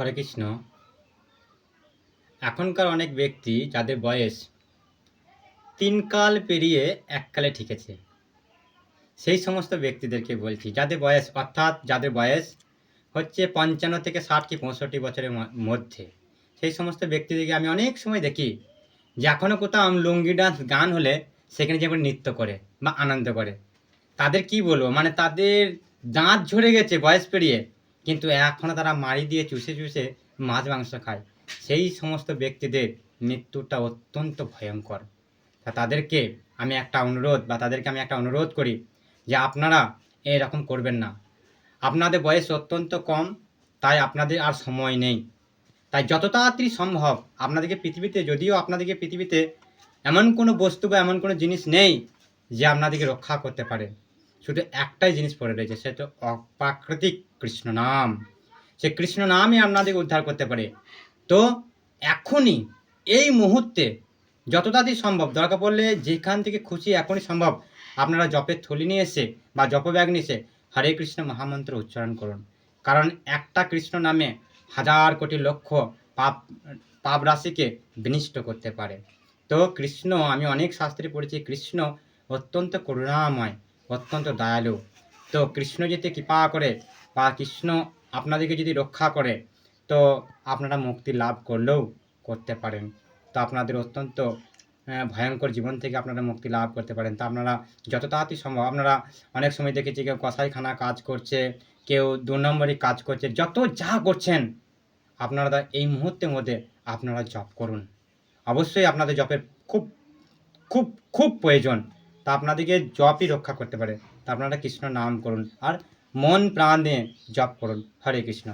হরে কৃষ্ণ। এখনকার অনেক ব্যক্তি যাদের বয়স তিন কাল পেরিয়ে এককালে ঠিকেছে। সেই সমস্ত ব্যক্তিদেরকে বলছি, যাদের বয়স, অর্থাৎ যাদের বয়স হচ্ছে পঞ্চান্ন থেকে ষাট কি পঁয়ষট্টি বছরের মধ্যে, সেই সমস্ত ব্যক্তিদেরকে আমি অনেক সময় দেখি যে এখনও কোথাও লুঙ্গি ডান্স গান হলে সেখানে যেমন নৃত্য করে বা আনন্দ করে। তাদের কি বলব? মানে তাদের দাঁত ঝরে গেছে বয়স পেরিয়ে। কিন্তু এখনও তারা মারি দিয়ে চুষে চুষে মাছ, মাংস খায়। সেই সমস্ত ব্যক্তিদের মৃত্যুটা অত্যন্ত ভয়ঙ্কর। তা তাদেরকে আমি একটা অনুরোধ বা তাদেরকে আমি একটা অনুরোধ করি যে আপনারা এরকম করবেন না। আপনাদের বয়স অত্যন্ত কম, তাই আপনাদের আর সময় নেই। তাই যত তাড়াতাড়ি সম্ভব আপনাদেরকে পৃথিবীতে, যদিও আপনাদেরকে পৃথিবীতে এমন কোনো বস্তু বা এমন কোনো জিনিস নেই যে আপনাদেরকে রক্ষা করতে পারে। শুধু একটাই জিনিস পড়ে রয়েছে, সেটা অপ্রাকৃতিক কৃষ্ণ নাম। সে কৃষ্ণ নামই আপনাদেরকে উদ্ধার করতে পারে। তো এখনই এই মুহূর্তে যত তাড়াতাড়ি সম্ভব, দরকার পড়লে যেখান থেকে খুশি এখনই সম্ভব, আপনারা জপের থলি নিয়ে এসে বা জপ ব্যাগ নিয়ে এসে হরে কৃষ্ণ মহামন্ত্র উচ্চারণ করুন। কারণ একটা কৃষ্ণ নামে হাজার কোটি লক্ষ পাপ পাপ রাশিকে বিনিষ্ট করতে পারে। তো কৃষ্ণ, আমি অনেক শাস্ত্রে পড়েছি, কৃষ্ণ অত্যন্ত করুণাময়। অত্যন্ত দয়ালু। তো কৃষ্ণ যদি কৃপা করে বা কৃষ্ণ আপনাদেরকে যদি রক্ষা করে, তো আপনারা মুক্তি লাভ করলেও করতে পারেন। তো আপনাদের অত্যন্ত ভয়ঙ্কর জীবন থেকে আপনারা মুক্তি লাভ করতে পারেন। তো আপনারা যত তাড়াতাড়ি সম্ভব, আপনারা অনেক সময় দেখেছি কেউ কসাইখানা কাজ করছে, কেউ দু নম্বরই কাজ করছে, যত যা করছেন, আপনারা এই মুহূর্তের মধ্যে আপনারা জপ করুন। অবশ্যই আপনাদের জপের খুব খুব খুব প্রয়োজন। তা আপনাদেরকে জপই রক্ষা করতে পারে। তা আপনারা কৃষ্ণ নাম করুন আর মন প্রাণ দিয়ে জপ করুন। হরে কৃষ্ণ।